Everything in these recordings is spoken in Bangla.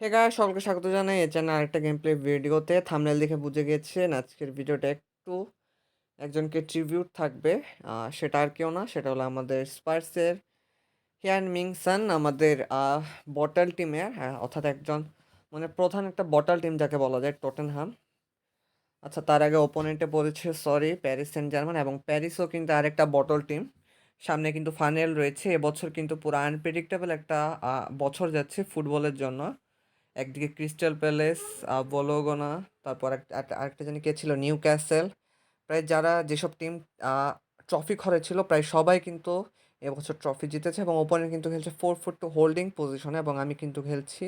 হে গাইস সকলকে স্বাগত জানাই। এ চ্যানেল আরেকটা গেম প্লে ভিডিওতে থাম্বনেল দেখে বুঝে গেছেন আজকের ভিডিওটা একটু একজনকে ট্রিবিউট থাকবে। সেটা আর কেউ না, সেটা হলো আমাদের স্পার্সের হিয়ান মিংসন আমাদের বটল টিমের অর্থাৎ একজন মানে প্রধান একটা বটল টিম যাকে বলা যায় টটেনহাম আচ্ছা তার আগে ওপোনেন্টে বলেছে সরি প্যারিস সেন্ট জার্মান এবং প্যারিসও কিন্তু আরেকটা বটল টিম সামনে কিন্তু ফাইনাল রয়েছে, এবছর কিন্তু পুরো আনপ্রেডিক্টেবল একটা বছর যাচ্ছে ফুটবলের জন্য। একদিকে ক্রিস্টাল প্যালেস বলোগোনা তারপর আরেকটা জানি কে ছিল? নিউ ক্যাসেল প্রায় যারা যেসব টিম ট্রফি ঘরে ছিল প্রায় সবাই কিন্তু এবছর ট্রফি জিতেছে এবং ওপোনেন্ট কিন্তু খেলছে ফোর ফুট টু হোল্ডিং পজিশনে এবং আমি কিন্তু খেলছি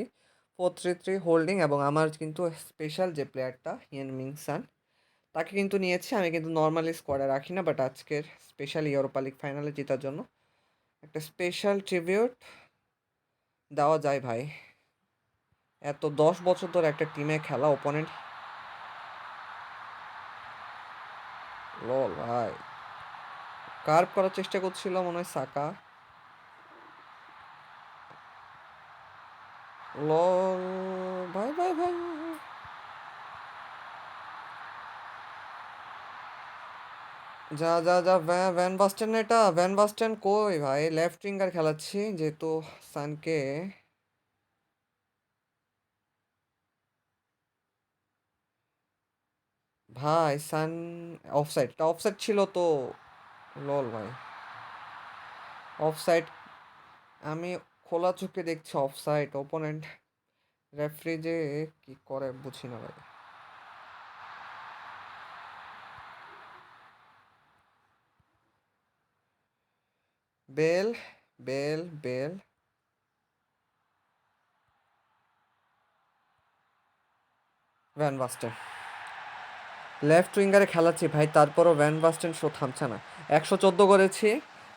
ফোর থ্রি থ্রি হোল্ডিং এবং আমার কিন্তু স্পেশাল যে প্লেয়ারটা হিয়েন মিংসান তাকে কিন্তু নিয়েছি। আমি কিন্তু নর্মালি স্কোয়াডে রাখি না বাট আজকের স্পেশাল ইউরোপা লিগ ফাইনালে জেতার জন্য একটা স্পেশাল ট্রিবিউট দেওয়া যায় ভাই। এত দশ বছর ধরে একটা টিমে খেলা ওপোনেন্ট লল ভাই। কার্ভ করার চেষ্টা করছিল, মনে হয় সাকা। লল ভাই ভাই ভাই। যা যা যা ভ্যান ভ্যান বাস্টেন এটা। ভ্যান বাস্টেন কই ভাই? লেফট উইঙ্গার খেলাচ্ছি, যেহেতু সানকে ভাই, সান অফসাইড অফসাইড ছিল তো লল ভাই। অফসাইড আমি খোলা চোখে দেখছি অফসাইড ওপোনেন্ট রেফারি যে কি করে বুঝি না ভাই। Bale Bale Bale. Van Basten left উইঙ্গারে খেলাচ্ছি, ভাই। তারপরও ভ্যান বাস্টেন শো থামছে না। একশো চোদ্দ করেছি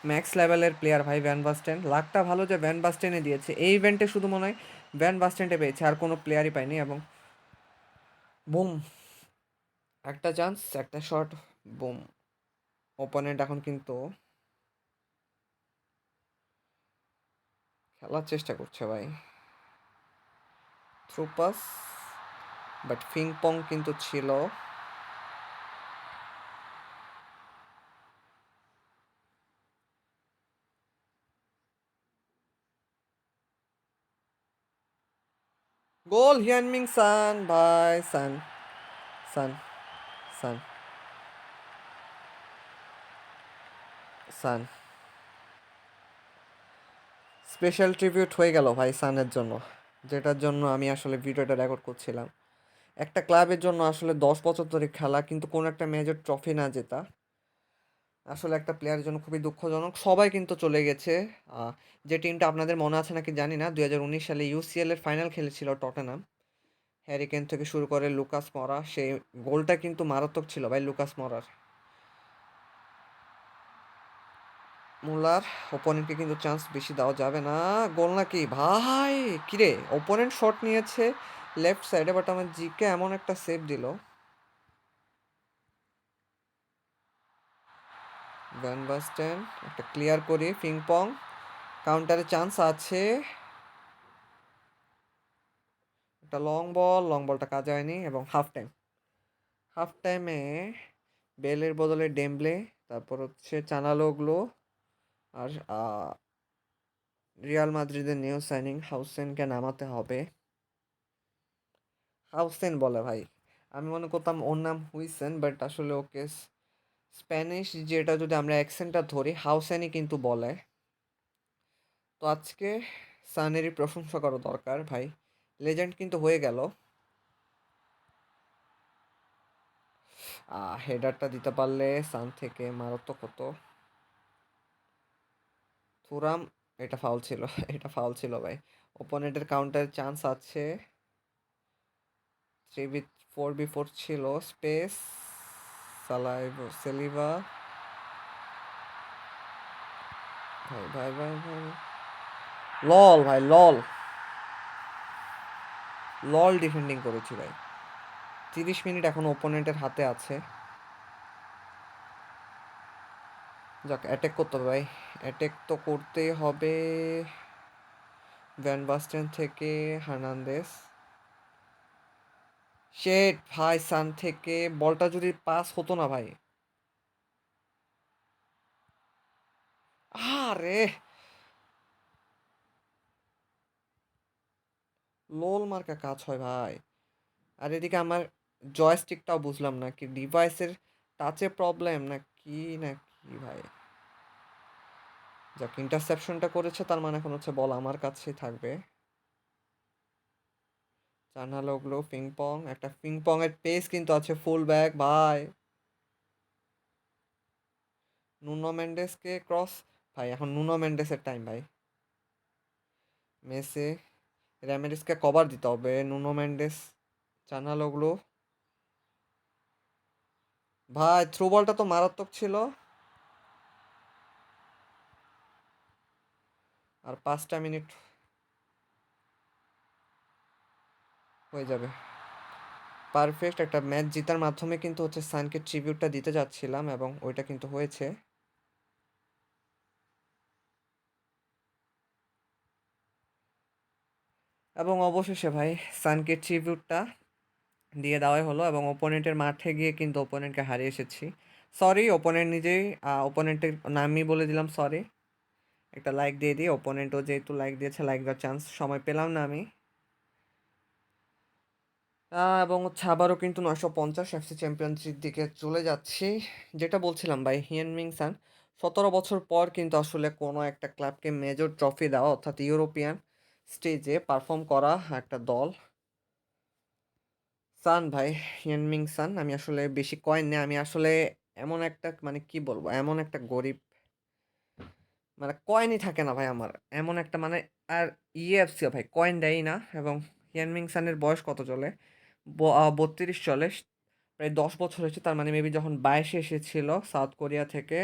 ম্যাক্স লেভেলের প্লেয়ার ভাই ভ্যান বাস্টেন লাকটা ভালো যে ভ্যান বাস্টেনে দিয়েছে। এই ইভেন্টে শুধু মনে হয় ভ্যান বাস্টেন্টে পেয়েছে, আর কোনো প্লেয়ারই পায়নি এবং বুম একটা চান্স একটা শট বুম ওপোনেন্ট এখন কিন্তু খেলার চেষ্টা করছে, ভাই। থ্রু পাস বাট ফিং পং কিন্তু ছিল। হিয়ান মিং সান ভাই সান সান সান সান স্পেশাল ট্রিবিউট হয়ে গেল ভাই সানের জন্য, যেটার জন্য আমি আসলে ভিডিওটা রেকর্ড করছিলাম। একটা ক্লাবের জন্য আসলে দশ বছর ধরে খেলা, কিন্তু কোনো একটা মেজর ট্রফি না জেতা। আসলে একটা প্লেয়ারের জন্য খুবই দুঃখজনক। সবাই কিন্তু চলে গেছে। যে টিমটা আপনাদের মনে আছে নাকি জানি না, দুই হাজার উনিশ সালে ইউসিএল এর ফাইনাল খেলেছিল টটেনাম হ্যারিকেন থেকে শুরু করে লুকাস মরা সেই গোলটা কিন্তু মারাত্মক ছিল ভাই লুকাস মরার মুলার ওপোনেন্টকে কিন্তু চান্স বেশি দেওয়া যাবে না। গোল নাকি? ভাই, কিরে? ওপোনেন্ট শট নিয়েছে লেফট সাইডে বাট আমার জিকে এমন একটা সেভ দিল। ভ্যান বাস্টেন একটা ক্লিয়ার করি পিংপং কাউন্টারে চান্স আছে। একটা লং বল লং বলটা কাজে হয়নি, এবং হাফ টাইম হাফ টাইমে বেলের বদলে ডেমব্লে তারপর হচ্ছে চানালোগলো আর রিয়াল মাদ্রিদের নিউ সাইনিং হাউসেনকে নামাতে হবে। হাউসেন বলে ভাই। আমি মনে করতাম ওর নাম হুইসেন বাট আসলে ওকে স্প্যানিশ যেটা যদি আমরা অ্যাকসেন্টটা ধরি, হাউসেনই কিন্তু বলে। তো আজকে সানেরই প্রশংসা করা দরকার ভাই। লেজেন্ড কিন্তু হয়ে গেল। হেডারটা দিতে পারলে সান থেকে মারাত্মক হতো। থুরাম, এটা ফাউল ছিল, এটা ফাউল ছিল ভাই। ওপোনেন্টের কাউন্টার চান্স আছে। Three B four B four ছিল স্পেস সালাইভ সেলিভা ভাই ভাই ভাই ভাই লল ভাই লল লল ডিফেন্ডিং করেছি, ভাই। তিরিশ মিনিট এখন ওপোনেন্টের হাতে আছে। যাক অ্যাটাক করতে হবে, ভাই। অ্যাটাক তো করতেই হবে। ভ্যান বাস্টেন থেকে হার্নান্দেস শেট, ভাই, সান থেকে বলটা যদি পাস হতো না, ভাই। আরে! লোল মার্কা কাজ হয়, ভাই। আর এদিকে আমার জয়স্টিকটাও বুঝলাম না, কি ডিভাইসের টাচে প্রবলেম না কি না কি, ভাই। যাক ইন্টারসেপশনটা করেছে, তার মানে এখন হচ্ছে বল আমার কাছেই থাকবে। জানালো ওগুলো পিংপং একটা পিংপং এর পেস কিন্তু আছে ফুল ব্যাক ভাই নুনো মেন্ডেসকে ক্রস ভাই, এখন নুনো মেন্ডেসের টাইম ভাই. মেসে র্যামেডিসকে কভার দিতে হবে নুনো মেন্ডেস জানালোগুলো ভাই থ্রু বলটা তো মারাত্মক ছিল। আর পাঁচটা মিনিট হয়ে যাবে। পারফেক্ট একটা ম্যাচ জেতার মাধ্যমে কিন্তু হচ্ছে সানকে ট্রিবিউটটা দিতে যাচ্ছিলাম এবং ওইটা কিন্তু হয়েছে। এবং অবশেষে ভাই, সানকে ট্রিবিউটটা দিয়ে দেওয়াই হলো এবং ওপোনেন্টের মাঠে গিয়ে কিন্তু ওপোনেন্টকে হারিয়ে এসেছি। সরি ওপোনেন্ট নিজেই ওপোনেন্টের নামই বলে দিলাম সরি একটা লাইক দিয়ে দিই ওপোনেন্টও যেহেতু লাইক দিয়েছে লাইক দেওয়ার চান্স সময় পেলাম না আমি। এবং হচ্ছে আবারও কিন্তু নয়শো পঞ্চাশ এফসি চ্যাম্পিয়নশিপ দিকে চলে যাচ্ছি। যেটা বলছিলাম ভাই হিয়েন মিং সান সতেরো বছর পর কিন্তু আসলে কোনো একটা ক্লাবকে মেজর ট্রফি দেওয়া, অর্থাৎ ইউরোপিয়ান স্টেজে পারফর্ম করা একটা দল। সান ভাই হিয়েন মিং সান আমি আসলে বেশি কয়েন নেই আমি আসলে এমন একটা মানে কি বলব, এমন একটা গরিব মানে কয়েনই থাকে না ভাই আমার, এমন একটা মানে আর ইএফসি ভাই কয়েন দেয়ই না, এবং হিয়েন মিং সানের বয়স কত চলে? বত্রিশ চলে প্রায় দশ বছর হয়েছে, তার মানে মেবি যখন বাইশে এসেছিল সাউথ কোরিয়া থেকে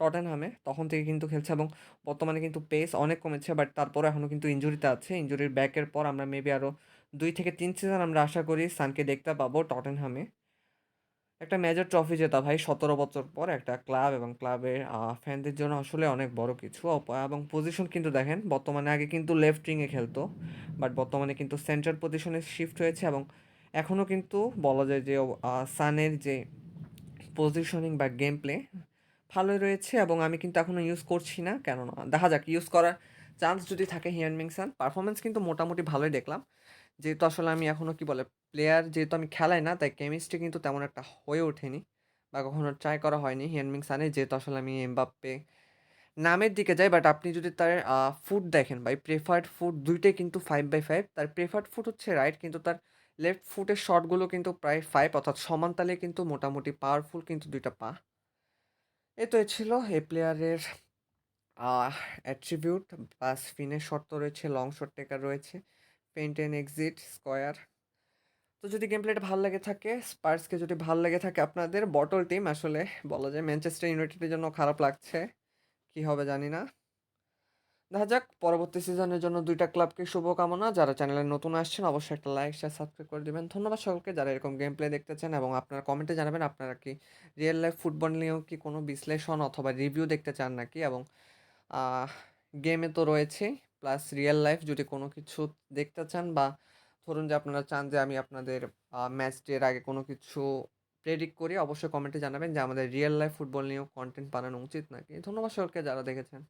টটেনহামে, তখন থেকে কিন্তু খেলছে এবং বর্তমানে কিন্তু পেস অনেক কমেছে বাট তারপরে এখনও কিন্তু ইঞ্জুরিতে আছে। ইঞ্জুরির ব্যাকের পর আমরা মেবি আরও দুই থেকে তিন সিজন আমরা আশা করি সানকে দেখতে পাবো টটেনহামে। একটা মেজর ট্রফি জেতা ভাই, সতেরো বছর পর একটা ক্লাব এবং ক্লাবের ফ্যানদের জন্য আসলে অনেক বড় কিছু। এবং পজিশন কিন্তু দেখেন, বর্তমানে আগে কিন্তু লেফট উইংয়ে খেলতো বাট বর্তমানে কিন্তু সেন্টার পজিশনে শিফট হয়েছে এবং এখনও কিন্তু বলা যায় যে সানের যে পজিশনিং বা গেম প্লে ভালোই রয়েছে এবং আমি কিন্তু এখনও ইউজ করছি না। কেননা, দেখা যাক ইউজ করার চান্স যদি থাকে হিয়ান মিংসান পারফরমেন্স কিন্তু মোটামুটি ভালোই দেখলাম। যেহেতু আসলে আমি এখনও কি বলে প্লেয়ার যেহেতু আমি খেলাই না, তাই কেমিস্ট্রি কিন্তু তেমন একটা হয়ে ওঠেনি বা কখনো ট্রাই করা হয়নি হিয়ান মিংসানে যেহেতু আসলে আমি এমবাপ্পে নামের দিকে যাই বাট আপনি যদি তার ফুড দেখেন ভাই প্রেফার্ড ফুড দুইটাই কিন্তু ফাইভ বাই ফাইভ তার প্রেফার্ড ফুড হচ্ছে রাইট কিন্তু তার লেফট ফুটের শটগুলো কিন্তু প্রায় ফাইভ অর্থাৎ সমান তালে কিন্তু মোটামুটি পাওয়ারফুল কিন্তু দুইটা পা। এ তো এ ছিল এই প্লেয়ারের অ্যাট্রিবিউট প্লাস ফিনের শট তো রয়েছে লং শট টেকার রয়েছে পেন্ট এন্ড এক্সিট স্কোয়ার তো যদি গেম প্লেটা ভালো লেগে থাকে স্পার্সকে যদি ভালো লেগে থাকে আপনাদের বটল টিম আসলে বলা যায় ম্যানচেস্টার ইউনাইটেডের জন্য খারাপ লাগছে, কি হবে জানি না। দেখা যাক, পরবর্তী সিজনের জন্য দুইটা ক্লাবকে শুভকামনা। যারা চ্যানেলে নতুন আসছেন, অবশ্যই একটা লাইক শেয়ার সাবস্ক্রাইব করে দেবেন। ধন্যবাদ সকলকে যারা এরকম গেম প্লে দেখতে চান এবং আপনারা কমেন্টে জানাবেন, আপনারা কি রিয়েল লাইফ ফুটবল নিয়েও কি কোনো বিশ্লেষণ অথবা রিভিউ দেখতে চান নাকি? এবং গেমে তো রয়েছে প্লাস রিয়েল লাইফ যদি কোনো কিছু দেখতে চান বা ধরুন যে আপনারা চান যে আমি আপনাদের ম্যাচ ডের আগে কোনো কিছু প্রেডিক্ট করি, অবশ্যই কমেন্টে জানাবেন যে আমাদের রিয়েল লাইফ ফুটবল নিয়েও কন্টেন্ট বানানো উচিত নাকি? ধন্যবাদ সকলকে যারা দেখেছেন।